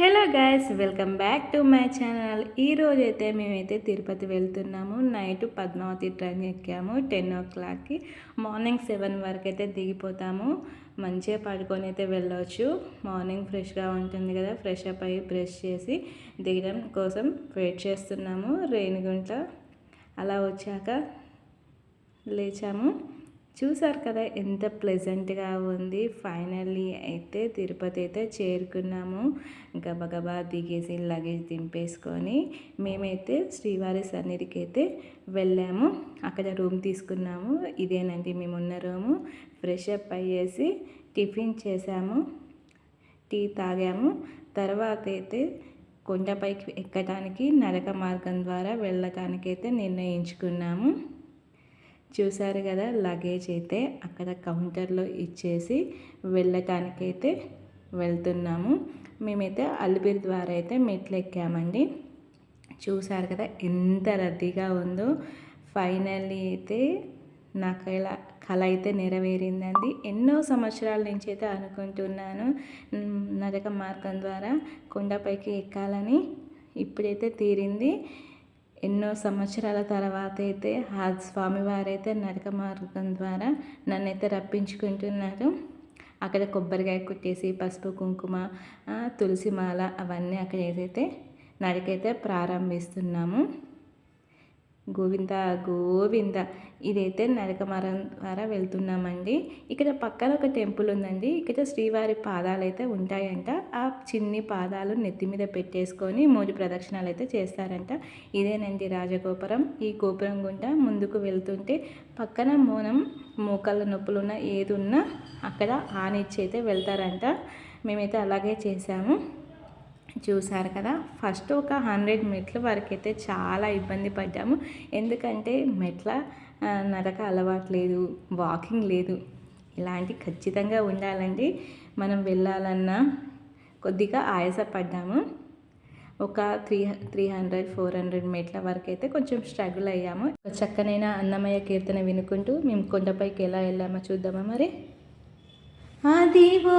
Hello guys welcome back to my channel. ఈరోజు అయితే మేమైతే తిరుపతి వెళ్తున్నాము. నైట్ పద్మావతి ట్రైన్ ఎక్కాము టెన్ ఓ క్లాక్కి. మార్నింగ్ సెవెన్ వరకు అయితే దిగిపోతాము. మంచిగా పడుకొని అయితే వెళ్ళవచ్చు మార్నింగ్ ఫ్రెష్గా ఉంటుంది కదా ఫ్రెష్ అప్ అయ్యి బ్రష్ చేసి దిగడం కోసం వెయిట్ చేస్తున్నాము. రేణిగుంట అలా వచ్చాక లేచాము. చూసారు కదా ఎంత ప్లెజెంట్గా ఉంది. ఫైనల్లీ అయితే తిరుపతి అయితే చేరుకున్నాము. గబగబా దిగేసి లగేజ్ దింపేసుకొని మేమైతే శ్రీవారి సన్నిధికి అయితే వెళ్ళాము. అక్కడ రూమ్ తీసుకున్నాము. ఇదేనండి మేమున్న రూము ఫ్రెష్ అప్ అయ్యేసి టిఫిన్ చేసాము. టీ తాగాము. తర్వాత అయితే కొండపైకి ఎక్కడానికి నడక మార్గం ద్వారా వెళ్ళటానికైతే నిర్ణయించుకున్నాము. చూసారు కదా లగేజ్ అయితే అక్కడ కౌంటర్లో ఇచ్చేసి వెళ్ళటానికైతే వెళ్తున్నాము. మేమైతే అలిపిరి ద్వారా అయితే మెట్లు ఎక్కామండి చూసారు కదా ఎంత రద్దీగా ఉందో. ఫైనల్లీ అయితే నా కళ కళ అయితే నెరవేరిందండి. ఎన్నో సంవత్సరాల నుంచి అయితే అనుకుంటున్నాను. నరక మార్గం ద్వారా కొండపైకి ఎక్కాలని ఇప్పుడైతే తీరింది. ఎన్నో సంవత్సరాల తర్వాత అయితే ఆ స్వామివారైతే నరక మార్గం ద్వారా నన్నైతే రప్పించుకుంటున్నారు. అక్కడ కొబ్బరికాయ కుట్టేసి పసుపు కుంకుమ తులసి మాల అవన్నీ అక్కడ ఏదైతే నరికైతే ప్రారంభిస్తున్నాము. గోవింద గోవింద. ఇదైతే నరకమరం ద్వారా వెళ్తున్నామండి. ఇక్కడ పక్కన ఒక టెంపుల్ ఉందండి. ఇక్కడ శ్రీవారి పాదాలు అయితే ఉంటాయంట. ఆ చిన్ని పాదాలు నెత్తి మీద పెట్టేసుకొని మూడు ప్రదక్షిణాలు అయితే చేస్తారంట. ఇదేనండి రాజగోపురం. ఈ గోపురం గుండా ముందుకు వెళ్తుంటే పక్కన మోనం మోకాళ్ళ నొప్పులున్న ఏది ఉన్నా అక్కడ ఆనిచ్చి అయితే వెళ్తారంట. మేమైతే అలాగే చేసాము చూసారు కదా. ఫస్ట్ ఒక హండ్రెడ్ మెట్ల వరకు అయితే చాలా ఇబ్బంది పడ్డాము. ఎందుకంటే మెట్ల నడక అలవాటు లేదు వాకింగ్ లేదు. ఇలాంటి ఖచ్చితంగా ఉండాలండి. మనం వెళ్ళాలన్నా కొద్దిగా ఆయాసపడ్డాము. ఒక three three hundred four hundred మెట్ల వరకు అయితే కొంచెం స్ట్రగుల్ అయ్యాము. చక్కనైన అన్నమయ్య కీర్తన వినుకుంటూ మేము కొండపైకి ఎలా వెళ్ళామో చూద్దామా మరి? అది అదివో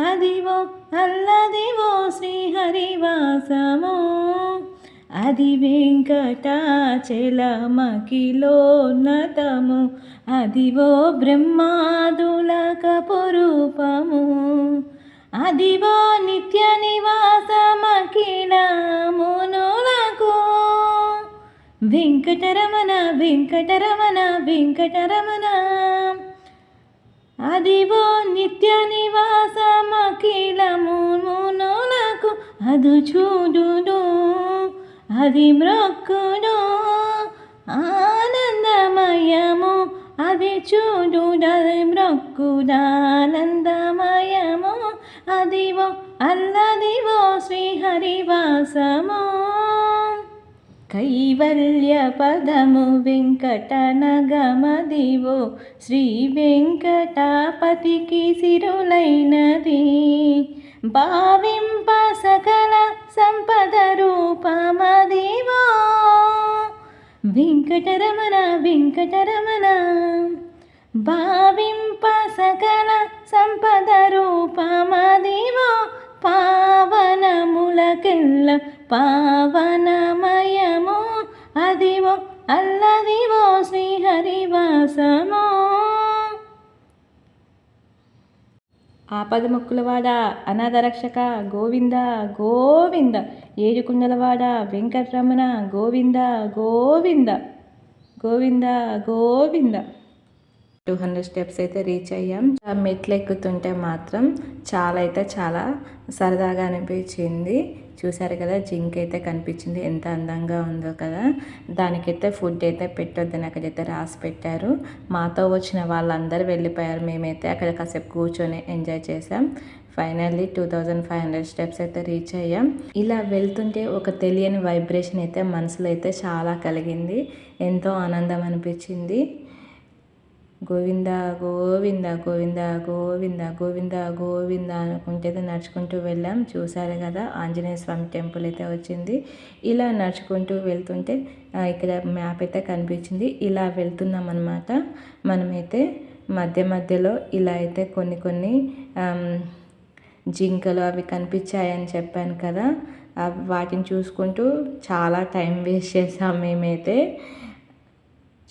అదివో అల్లదివో శ్రీహరివాసము. అది వెంకటాచలమకిలోన్నతము అదివో బ్రహ్మాదుల కపురూపము అదివో నిత్య నివాసమకిలమునులకు వెంకటరమణ వెంకటరమణ వెంకటరమణ. అదివో నిత్య నివాసమఖిలమునులకు అదు చూడును. అది మ్రొక్కును ఆనందమయము అది చూడు చూడుడది మ్రొక్కుడానందమయము అదివో అల్లదివో శ్రీహరివాసము. కైవల్య పదము వెంకటనగమదివో శ్రీ వెంకటాపతికి సిరులైనది. భావింప సకల సంపద రూపమదివో. వెంకటరమణ వెంకటరమణ. భావింప సకల సంపద రూపమదివో. పావనములకెల్ల పావనమయము అదివో అల్లదివో శ్రీహరివాసము. ఆపదముక్కులవాడ అనాథరక్షక Govinda Govinda. ఏడుకుండలవాడ Venkataramana Govinda Govinda. Govinda Govinda. Two hundred steps అయితే రీచ్ అయ్యాం. మెట్లు ఎక్కుతుంటే మాత్రం చాలా అయితే చాలా సరదాగా అనిపించింది. చూసారు కదా జింక్ అయితే కనిపించింది. ఎంత అందంగా ఉందో కదా. దానికైతే ఫుడ్ అయితే పెట్టొద్దని అక్కడైతే రాసి పెట్టారు. మాతో వచ్చిన వాళ్ళందరూ వెళ్ళిపోయారు. మేమైతే అక్కడ కాసేపు కూర్చొని ఎంజాయ్ చేసాం finally two thousand five hundred steps అయితే రీచ్ అయ్యాం. ఇలా వెళ్తుంటే ఒక తెలియని వైబ్రేషన్ అయితే మనసులో అయితే చాలా కలిగింది. ఎంతో ఆనందం అనిపించింది. గోవింద గోవింద గోవింద గోవింద గోవింద గోవింద అనుకుంటే నడుచుకుంటూ వెళ్ళాం. చూసారు కదా ఆంజనేయ స్వామి టెంపుల్ అయితే వచ్చింది. ఇలా నడుచుకుంటూ వెళ్తుంటే ఇక్కడ మ్యాప్ అయితే కనిపించింది. ఇలా వెళ్తున్నాం అనమాట మనమైతే మధ్య మధ్యలో ఇలా అయితే కొన్ని కొన్ని జింకలు అవి కనిపించాయని చెప్పాను కదా వాటిని చూసుకుంటూ చాలా టైం వేస్ట్ చేసాం మేమైతే.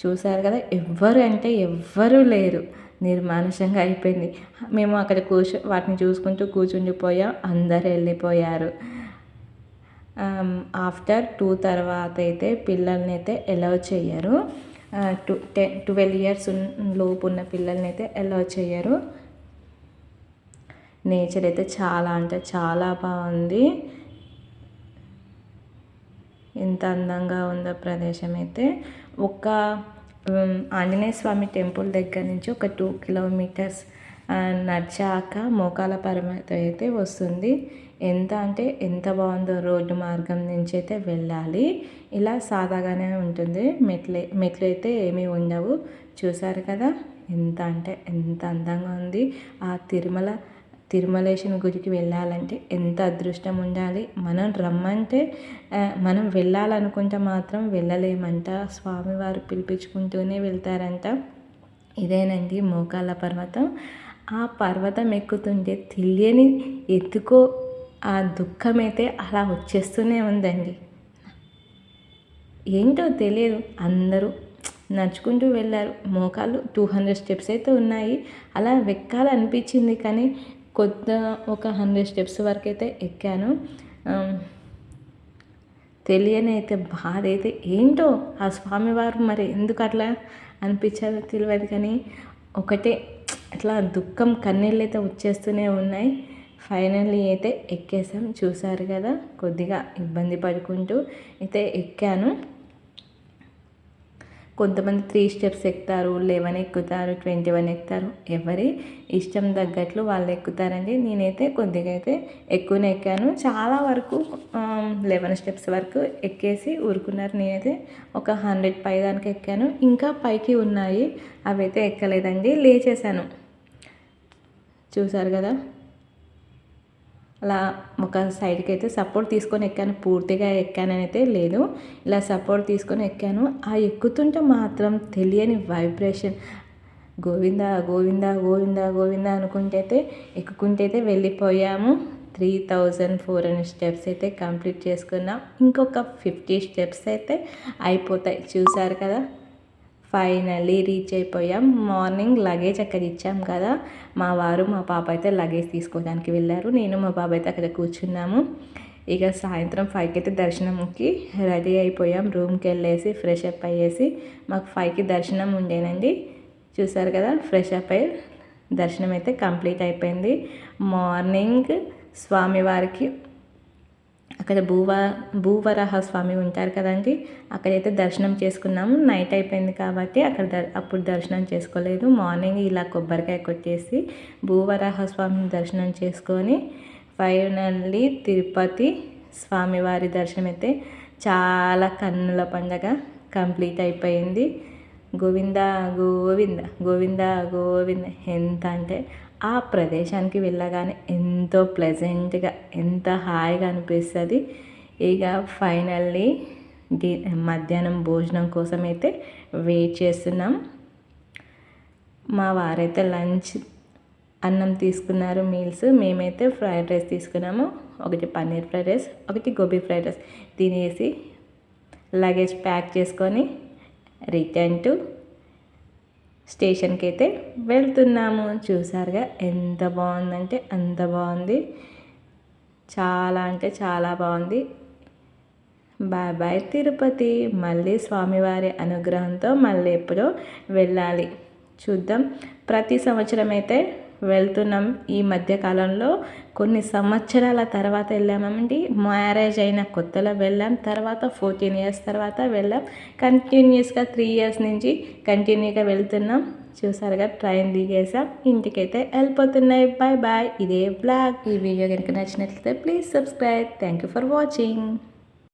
చూశారు కదా ఎవ్వరు అంటే ఎవ్వరూ లేరు. నిర్మానుషంగా అయిపోయింది. మేము అక్కడ కూర్చో వాటిని చూసుకుంటూ కూర్చుండిపోయాం అందరు వెళ్ళిపోయారు. ఆఫ్టర్ టూ తర్వాత అయితే పిల్లల్ని అయితే అలౌ చేయరు. టూ టెన్ ట్వెల్వ్ ఇయర్స్ లోపు ఉన్న పిల్లల్ని అయితే అలౌ చేయరు. నేచర్ అయితే చాలా అంటే చాలా బాగుంది. ఎంత అందంగా ఉందో ప్రదేశం అయితే ఒక ఆంజనేయ స్వామి టెంపుల్ దగ్గర నుంచి ఒక టూ కిలోమీటర్స్ నడిచాక మోకాల పర్వతం అయితే వస్తుంది. ఎంత అంటే ఎంత బాగుందో రోడ్డు మార్గం నుంచి అయితే వెళ్ళాలి. ఇలా సాదాగానే ఉంటుంది. మెట్లే మెట్లు అయితే ఏమీ ఉండవు. చూసారు కదా? ఎంత అంటే ఎంత అందంగా ఉంది. ఆ తిరుమల తిరుమలేశుని గుడికి వెళ్ళాలంటే ఎంత అదృష్టం ఉండాలి? మనం రమ్మంటే మనం వెళ్ళాలనుకుంటే మాత్రం వెళ్ళలేమంట. స్వామివారు పిలిపించుకుంటూనే వెళ్తారంట. ఇదేనండి మోకాళ్ళ పర్వతం. ఆ పర్వతం ఎక్కుతుంటే తెలియని ఎత్తుకో ఆ దుఃఖమైతే అలా వచ్చేస్తూనే ఉందండి. ఏంటో తెలియదు. అందరూ నడుచుకుంటూ వెళ్ళారు. మోకాళ్ళు టూ హండ్రెడ్ స్టెప్స్ అయితే ఉన్నాయి. అలా వెక్కాలనిపించింది కానీ కొద్ది ఒక హండ్రెడ్ స్టెప్స్ వరకు అయితే ఎక్కాను తెలియని అయితే బాధ అయితే ఏంటో ఆ స్వామివారు మరి ఎందుకు అట్లా అనిపించారో తెలియదు కానీ ఒకటే అట్లా దుఃఖం కన్నీళ్ళు అయితే వచ్చేస్తూనే ఉన్నాయి. ఫైనల్లీ అయితే ఎక్కేసాం. చూసారు కదా కొద్దిగా ఇబ్బంది పడుకుంటూ అయితే ఎక్కాను. కొంతమంది త్రీ స్టెప్స్ ఎక్కుతారు లెవెన్ ఎక్కుతారు ట్వంటీ వన్ ఎక్కుతారు. ఎవరి ఇష్టం తగ్గట్లు వాళ్ళు ఎక్కుతారండి. నేనైతే కొద్దిగా అయితే ఎక్కువనే ఎక్కాను. చాలా వరకు లెవెన్ స్టెప్స్ వరకు ఎక్కేసి ఊరుకున్నారు. నేనైతే ఒక హండ్రెడ్ పై దానికి ఎక్కాను. ఇంకా పైకి ఉన్నాయి. అవి అయితే ఎక్కలేదండి. లేచేసాను చూసారు కదా? అలా ఒక సైడ్కి అయితే సపోర్ట్ తీసుకొని ఎక్కాను. పూర్తిగా ఎక్కానైతే లేదు. ఇలా సపోర్ట్ తీసుకొని ఎక్కాను. ఆ ఎక్కుతుంటే మాత్రం తెలియని వైబ్రేషన్. గోవింద గోవింద గోవింద గోవింద అనుకుంటే అయితే ఎక్కుకుంటే అయితే వెళ్ళిపోయాము. Three thousand four hundred steps అయితే కంప్లీట్ చేసుకున్నాం. ఇంకొక ఫిఫ్టీ స్టెప్స్ అయితే అయిపోతాయి. చూసారు కదా? ఫైనల్లీ రీచ్ అయిపోయాం. మార్నింగ్ లగేజ్ అక్కడ ఇచ్చాం కదా. మా వారు మా పాప అయితే లగేజ్ తీసుకోవడానికి వెళ్ళారు. నేను మా బాబు అయితే అక్కడ కూర్చున్నాము. ఇక సాయంత్రం ఫైవ్కి అయితే దర్శనంకి రెడీ అయిపోయాం. రూమ్కి వెళ్ళేసి ఫ్రెష్ అప్ అయ్యేసి మాకు ఫైవ్కి దర్శనం ఉండేనండి. చూసారు కదా ఫ్రెష్ అప్ అయ్యి దర్శనం అయితే కంప్లీట్ అయిపోయింది. మార్నింగ్ స్వామివారికి అక్కడ భూవ భూవరాహ స్వామి ఉంటారు కదండి. అక్కడైతే దర్శనం చేసుకున్నాము. నైట్ అయిపోయింది కాబట్టి అక్కడ అప్పుడు దర్శనం చేసుకోలేదు. మార్నింగ్ ఇలా కొబ్బరికాయ కొట్టేసి భూవరాహ స్వామిని దర్శనం చేసుకొని ఫైనల్లీ తిరుపతి స్వామివారి దర్శనం అయితే చాలా కన్నుల పండగ కంప్లీట్ అయిపోయింది. గోవింద గోవింద గోవింద గోవింద ఎంత అంటే ఆ ప్రదేశానికి వెళ్ళగానే ఎంతో ప్లెజెంట్గా ఎంత హాయిగా అనిపిస్తుంది. ఇక ఫైనల్లీ డి మధ్యాహ్నం భోజనం కోసం అయితే వెయిట్ చేస్తున్నాం. మా వారైతే లంచ్ అన్నం తీసుకున్నారు మీల్స్ మేమైతే ఫ్రైడ్ రైస్ తీసుకున్నాము. ఒకటి పన్నీర్ ఫ్రైడ్ రైస్ ఒకటి గోబీ ఫ్రైడ్ రైస్ తినేసి లగేజ్ ప్యాక్ చేసుకొని రిటర్న్ టు స్టేషన్కి అయితే వెళ్తున్నాము. చూసారుగా ఎంత బాగుందంటే అంత బాగుంది. చాలా అంటే చాలా బాగుంది. Bye bye Tirupati. మళ్ళీ స్వామివారి అనుగ్రహంతో మళ్ళీ ఎప్పుడో వెళ్ళాలి. చూద్దాం. ప్రతి సంవత్సరం అయితే వెళ్తున్నాం ఈ మధ్యకాలంలో కొన్ని సంవత్సరాల తర్వాత వెళ్ళామండి. మ్యారేజ్ అయిన కొత్తలో వెళ్ళాం. తర్వాత ఫోర్టీన్ ఇయర్స్ తర్వాత వెళ్ళాం. కంటిన్యూస్గా త్రీ ఇయర్స్ నుంచి కంటిన్యూగా వెళ్తున్నాం. చూసారుగా ట్రైన్ దిగేసాం ఇంటికైతే వెళ్ళిపోతున్నాయి. Bye bye. ఇదే బ్లాగ్. ఈ వీడియో కనుక నచ్చినట్లయితే please subscribe. Thank you for watching.